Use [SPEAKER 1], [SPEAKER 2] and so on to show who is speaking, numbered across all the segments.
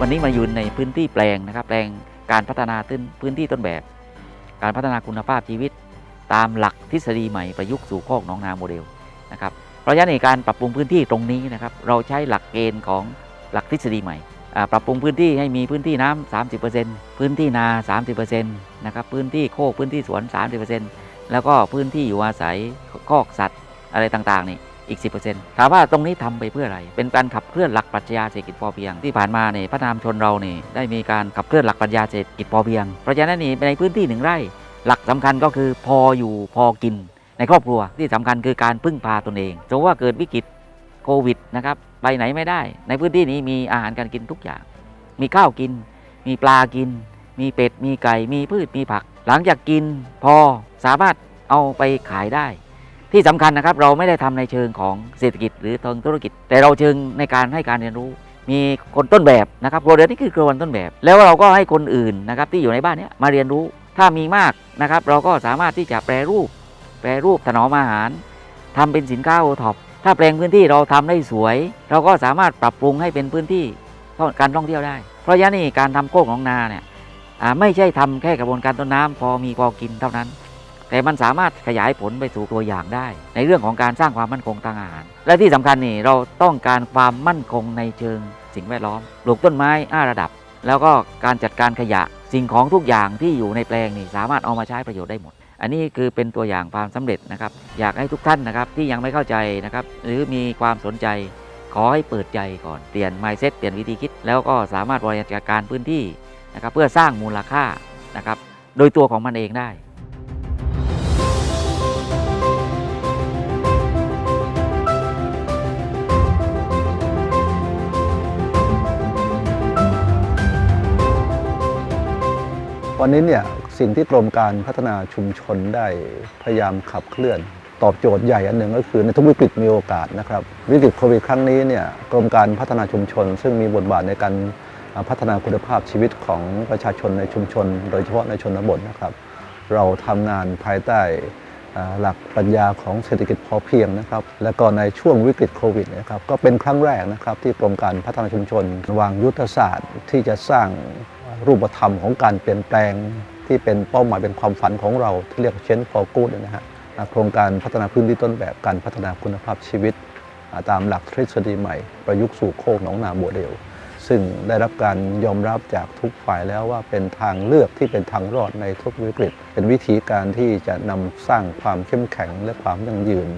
[SPEAKER 1] วันนี้มายืนในพื้นที่แปลงนะครับ แปลงการพัฒนาตื้นพื้นที่ต้นแบบ การพัฒนาคุณภาพชีวิต ตามหลักทฤษฎีใหม่ประยุกต์สู่โคกหนองนาโมเดลนะครับเพราะฉะนั้นในการปรับปรุงพื้นที่ตรงนี้นะครับเราใช้หลักเกณฑ์ของหลักทฤษฎีใหม่ ปรับปรุงพื้นที่ให้มีพื้นที่น้ำ30%พื้นที่นา 30%นะครับพื้นที่โคกพื้นที่สวน 30%แล้วก็พื้นที่อยู่อาศัยคอกสัตว์อะไรต่างๆนี่ อีก 10%ถามว่าตรงนี้ทำไปเพื่ออะไร เป็นการขับเคลื่อนหลักปรัชญาเศรษฐกิจพอเพียง ที่ผ่านมาเนี่ยพัฒนามชนเราเนี่ยได้มีการขับเคลื่อนหลักปรัชญาเศรษฐกิจพอเพียง เพราะฉะนั้นนี่ในพื้นที่หนึ่งไร่ หลักสำคัญก็คือพออยู่พอกิน ในครอบครัวที่สำคัญคือการพึ่งพาตนเองสมมติว่าเกิดวิกฤตโควิดนะครับไปไหนไม่ได้ ในพื้นที่นี้มีอาหารการกินทุกอย่าง มีข้าวกิน มีปลากิน มีเป็ด มีไก่ มีพืช มีผัก หลังจากกินพอสามารถเอาไปขายได้ ที่สำคัญนะครับเราไม่ได้ทำในเชิงของเศรษฐกิจหรือทางธุรกิจ แต่เราเชิงในการให้การเรียนรู้ มีคนต้นแบบนะครับโครัวเรือนนี่คือครัวเรือนต้นแบบ แล้วเราก็ให้คนอื่นนะครับที่อยู่ในบ้านนี้มาเรียนรู้ถ้ามีมากนะครับ เราก็สามารถที่จะแปรรูป แปรรูปถนอมอาหารทำเป็นสินค้าโอท็อปถ้าแปลงพื้นที่เราทำได้สวย เราก็สามารถปรับปรุงให้เป็นพื้นที่การท่องเที่ยวได้ เพราะฉะนั้นนี่การทำโคกหนองนาเนี่ยไม่ใช่ทำแค่กระบวนการต้นน้ำพอมีพอกินเท่านั้น แต่มันสามารถขยายผลไปสู่ตัวอย่างได้ ในเรื่องของการสร้างความมั่นคงทางอาหาร และที่สำคัญนี่เราต้องการความมั่นคงในเชิงสิ่งแวดล้อมปลูกต้นไม้อ้าระดับ แล้วก็การจัดการขยะสิ่งของทุกอย่างที่อยู่ในแปลงนี่สามารถเอามาใช้ประโยชน์ได้หมด อันนี้คือเป็นตัวอย่างความสำเร็จนะครับ อยากให้ทุกท่านนะครับที่ยังไม่เข้าใจนะครับ หรือมีความสนใจขอให้เปิดใจก่อนเปลี่ยน mindset เปลี่ยนวิธีคิด แล้วก็สามารถบริหารจัดการพื้นที่นะครับเพื่อสร้างมูลค่านะครับโดยตัวของมันเองได้
[SPEAKER 2] วันนี้เนี่ยสิ่งที่กรมการพัฒนาชุมชนได้พยายามขับเคลื่อน ตอบโจทย์ใหญ่อันหนึ่งก็คือในทุกวิกฤตมีโอกาสนะครับ วิกฤตโควิดครั้งนี้เนี่ยกรมการพัฒนาชุมชน ซึ่งมีบทบาทในการพัฒนาคุณภาพชีวิตของประชาชนในชุมชน โดยเฉพาะในชนบทนะครับ เราทำงานภายใต้หลักปรัชญาของเศรษฐกิจพอเพียงนะครับ และก็ในช่วงวิกฤตโควิดนะครับก็เป็นครั้งแรกนะครับที่กรมการพัฒนาชุมชน วางยุทธศาสตร์ที่จะสร้าง รูปธรรมของการเปลี่ยนแปลงที่เป็นเป้าหมายเป็นความฝันของเราที่เรียกเชนฟอร์กูดนะฮะโครงการพัฒนาพื้นที่ต้นแบบการพัฒนาคุณภาพชีวิต ตามหลักทฤษฎีใหม่ ประยุกต์สู่โคกหนองนาบัวเดียวซึ่งได้รับการยอมรับจากทุกฝ่ายแล้วว่าเป็นทางเลือกที่เป็นทางรอดในทุกวิกฤต เป็นวิธีการที่จะนำสร้างความเข้มแข็งและความยั่งยืน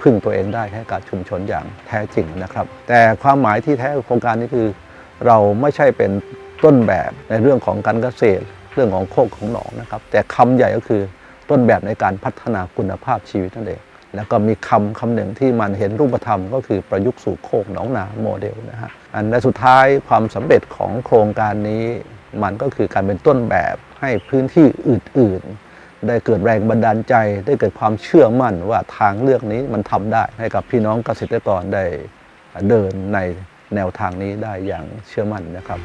[SPEAKER 2] พึ่งตัวเองได้ให้กับชุมชนอย่างแท้จริงนะครับ แต่ความหมายที่แท้ของโครงการนี้คือ เราไม่ใช่เป็น ต้นแบบในเรื่องของการเกษตร เรื่องของโคกของหนองนะครับ แต่คำใหญ่ก็คือต้นแบบในการพัฒนาคุณภาพชีวิตนั่นเองแล้วก็มีคำคำหนึ่งที่มันเห็นรูปธรรมก็คือประยุกต์สู่โคกหนองนาโมเดลนะฮะอันและสุดท้ายความสำเร็จของโครงการนี้ มันก็คือการเป็นต้นแบบให้พื้นที่อื่น ๆ ได้เกิดแรงบันดาลใจ ได้เกิดความเชื่อมั่นว่าทางเลือกนี้มันทำได้ให้กับพี่น้องเกษตรกรได้เดินในแนวทางนี้ได้อย่างเชื่อมั่นนะครับ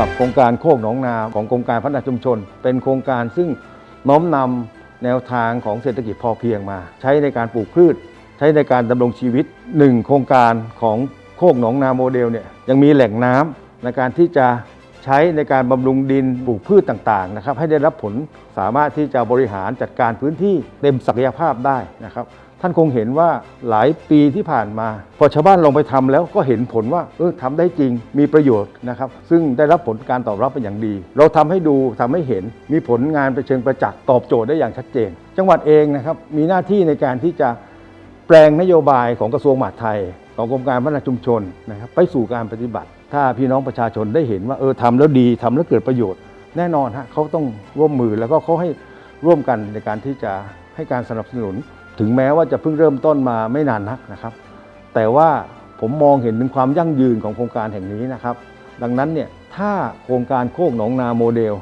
[SPEAKER 3] หรับโครงการโคกหนองนาของกรมการพัฒนาชุมชน เป็นโครงการซึ่งน้อมนำแนวทางของเศรษฐกิจพอเพียงมา ใช้ในการปลูกพืช ใช้ในการดำรงชีวิตหนึ่งโครงการของโคกหนองนาโมเดลเนี่ยยังมีแหล่งน้ำในการที่จะ ใช้ในการบำรุงดินปลูกพืชต่างๆนะครับให้ได้รับผลสามารถที่จะบริหารจัดการพื้นที่เต็มศักยภาพได้นะครับ ท่านคงเห็นว่าหลายปีที่ผ่านมา พอชาวบ้านลงไปทำแล้วก็เห็นผลว่าเออทำได้จริงมีประโยชน์นะครับ ซึ่งได้รับผลการตอบรับเป็นอย่างดี เราทำให้ดูทำให้เห็นมีผลงานไปเชิงประจักษ์ตอบโจทย์ได้อย่างชัดเจน จังหวัดเองนะครับมีหน้าที่ในการที่จะแปลงนโยบายของกระทรวงมหาดไทย ของกรมการพัฒนาชุมชนนะครับไปสู่การปฏิบัติ ถ้าพี่น้องประชาชนได้เห็นว่าเออทำแล้วดีทำแล้วเกิดประโยชน์ แน่นอนฮะเขาต้องร่วมมือแล้วก็เขาให้ร่วมกันในการที่จะให้การสนับสนุน ถึงแม้ว่าจะเพิ่งเริ่มต้นมาไม่นานนักนะครับ แต่ว่าผมมองเห็นถึงความยั่งยืนของโครงการแห่งนี้นะครับ ดังนั้นเนี่ยถ้าโครงการโคกหนองนาโมเดล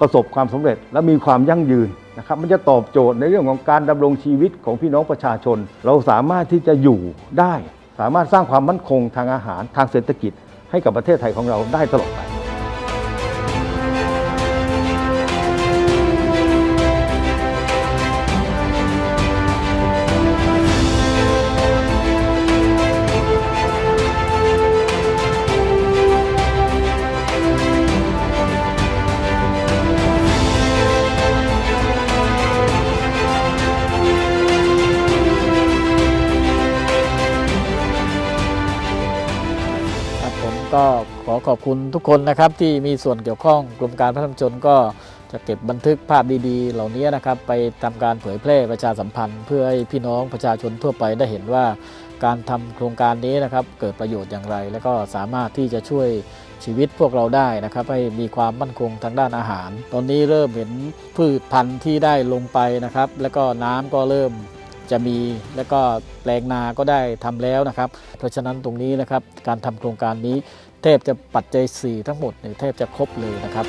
[SPEAKER 3] ประสบความสำเร็จและมีความยั่งยืนนะครับ มันจะตอบโจทย์ในเรื่องของการดำรงชีวิตของพี่น้องประชาชน เราสามารถที่จะอยู่ได้ สามารถสร้างความมั่นคงทางอาหารทางเศรษฐกิจ ให้กับประเทศไทยของเราได้ตลอดไป
[SPEAKER 4] ขอบคุณทุกคนนะครับที่มีส่วนเกี่ยวข้องกรมการพัฒนาชุมชนก็จะเก็บบันทึกภาพดี ๆ เหล่านี้นะครับ ไปทำการเผยแพร่ประชาสัมพันธ์ เพื่อให้พี่น้องประชาชนทั่วไปได้เห็นว่า การทำโครงการนี้นะครับ เกิดประโยชน์อย่างไร แล้วก็สามารถที่จะช่วยชีวิตพวกเราได้นะครับ ให้มีความมั่นคงทางด้านอาหาร ตอนนี้เริ่มเห็นพืชพันธุ์ที่ได้ลงไปนะครับ แล้วก็น้ำก็เริ่มจะมีแล้วก็แปลงนาก็ได้ทำแล้วนะครับ เพราะฉะนั้นตรงนี้นะครับการทำโครงการนี้ เทพจะปัจจัย4ทั้งหมดเนี่ยเทพจะครบเลยนะครับ